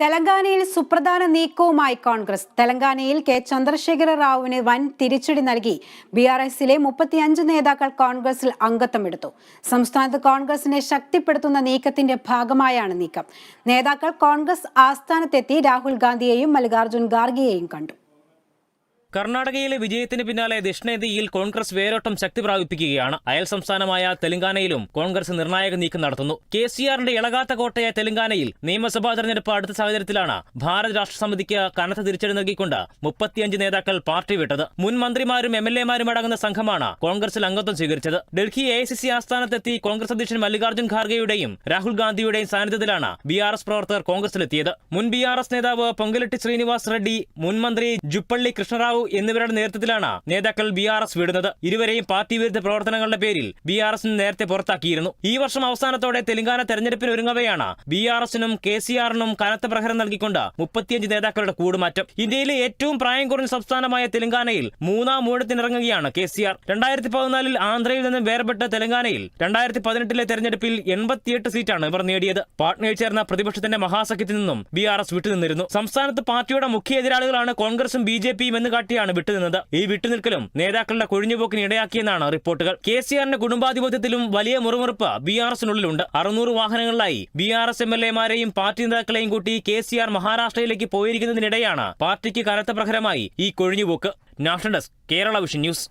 തെലങ്കാനയിൽ സുപ്രധാന നീക്കവുമായി കോൺഗ്രസ്. തെലങ്കാനയിൽ കെ. ചന്ദ്രശേഖര റാവുവിന് വൻ തിരിച്ചടി നൽകി. ബി ആർ എസിലെ മുപ്പത്തിയഞ്ച് നേതാക്കൾ കോൺഗ്രസിൽ അംഗത്വമെടുത്തു. സംസ്ഥാനത്ത് കോൺഗ്രസിനെ ശക്തിപ്പെടുത്തുന്ന നീക്കത്തിന്റെ ഭാഗമായാണ് നീക്കം. നേതാക്കൾ കോൺഗ്രസ് ആസ്ഥാനത്തെത്തി രാഹുൽ ഗാന്ധിയെയും മല്ലികാർജുൻ ഖാർഗെയെയും കണ്ടു. കർണാടകയിലെ വിജയത്തിന് പിന്നാലെ ദക്ഷിണേന്ത്യയിൽ കോൺഗ്രസ് വേരോട്ടം ശക്തി പ്രാപിപ്പിക്കുകയാണ് അയൽ സംസ്ഥാനമായ തെലങ്കാനയിലും കോൺഗ്രസ് നിർണായക നീക്കം നടത്തുന്നു. കെ സി ആറിന്റെ ഇളകാത്ത കോട്ടയായ തെലങ്കാനയിൽ നിയമസഭാ തെരഞ്ഞെടുപ്പ് അടുത്ത സാഹചര്യത്തിലാണ് ഭാരത് രാഷ്ട്ര സമിതിക്ക് കനത്ത തിരിച്ചടി നൽകിക്കൊണ്ട് മുപ്പത്തിയഞ്ച് നേതാക്കൾ പാർട്ടി വിട്ടത്. മുൻ മന്ത്രിമാരും എം എൽ എമാരും അടങ്ങുന്ന സംഘമാണ് കോൺഗ്രസിൽ അംഗത്വം സ്വീകരിച്ചത്. ഡൽഹി എ സി സി ആസ്ഥാനത്തെത്തി കോൺഗ്രസ് അധ്യക്ഷൻ മല്ലികാർജുൻ ഖാർഗെയുടെയും രാഹുൽ ഗാന്ധിയുടെയും സാന്നിധ്യത്തിലാണ് ബി ആർ എസ് പ്രവർത്തകർ കോൺഗ്രസിലെത്തിയത്. മുൻ ബി ആർ എസ് നേതാവ് പൊങ്കലെട്ടി ശ്രീനിവാസ് റെഡ്ഡി മുൻ മന്ത്രി ജുപ്പള്ളി കൃഷ്ണറാവു എന്നിവരുടെ നേതൃത്വത്തിലാണ് നേതാക്കൾ ബി ആർ എസ് വിടുന്നത്. ഇരുവരെയും പാർട്ടി വിരുദ്ധ പ്രവർത്തനങ്ങളുടെ പേരിൽ ബി ആർ എസിന് നേരത്തെ പുറത്താക്കിയിരുന്നു. ഈ വർഷം അവസാനത്തോടെ തെലങ്കാന തെരഞ്ഞെടുപ്പിന് ഒരുങ്ങവെയാണ് ബി ആർ എസിനും കെ സി ആറിനും കനത്ത പ്രഹരം നൽകിക്കൊണ്ട് മുപ്പത്തിയഞ്ച് നേതാക്കളുടെ കൂടുമാറ്റം. ഇന്ത്യയിലെ ഏറ്റവും പ്രായം കുറഞ്ഞ സംസ്ഥാനമായ തെലങ്കാനയിൽ മൂന്നാം ഊഴത്തിനിറങ്ങുകയാണ് കെ സി ആർ. രണ്ടായിരത്തി പതിനാലിൽ ആന്ധ്രയിൽ നിന്നും വേർപെട്ട തെലങ്കാനയിൽ രണ്ടായിരത്തി പതിനെട്ടിലെ തെരഞ്ഞെടുപ്പിൽ എൺപത്തിയെട്ട് സീറ്റാണ് ഇവർ നേടിയത്. പാട്നയിൽ ചേർന്ന പ്രതിപക്ഷത്തിന്റെ മഹാസഖ്യത്തിൽ നിന്നും ബി ആർ എസ് വിട്ടുനിന്നിരുന്നു. സംസ്ഥാനത്ത് പാർട്ടിയുടെ മുഖ്യ എതിരാളികളാണ് കോൺഗ്രസും ബി ജെ പിയും എന്ന് കാട്ടിയാണ് വിട്ടുനിന്നത്. ഈ വിട്ടുനിൽക്കലും നേതാക്കളുടെ കൊഴിഞ്ഞുപോക്കിന് ഇടയാക്കിയെന്നാണ് റിപ്പോർട്ടുകൾ. കെ സി ആറിന്റെ കുടുംബാധിപത്യത്തിലും വലിയ മുറിമുറുപ്പ് ബി ആർ എസിനുള്ളിലുണ്ട്. അറുന്നൂറ് വാഹനങ്ങളിലായി B R S M L എമാരെയും party നേതാക്കളെയും കൂട്ടി കെ സി ആർ മഹാരാഷ്ട്രയിലേക്ക് പോയിരിക്കുന്നതിനിടെയാണ് പാർട്ടിക്ക് കനത്ത പ്രഹരമായി ഈ കൊഴിഞ്ഞുപോക്ക്. National desk Kerala vision news.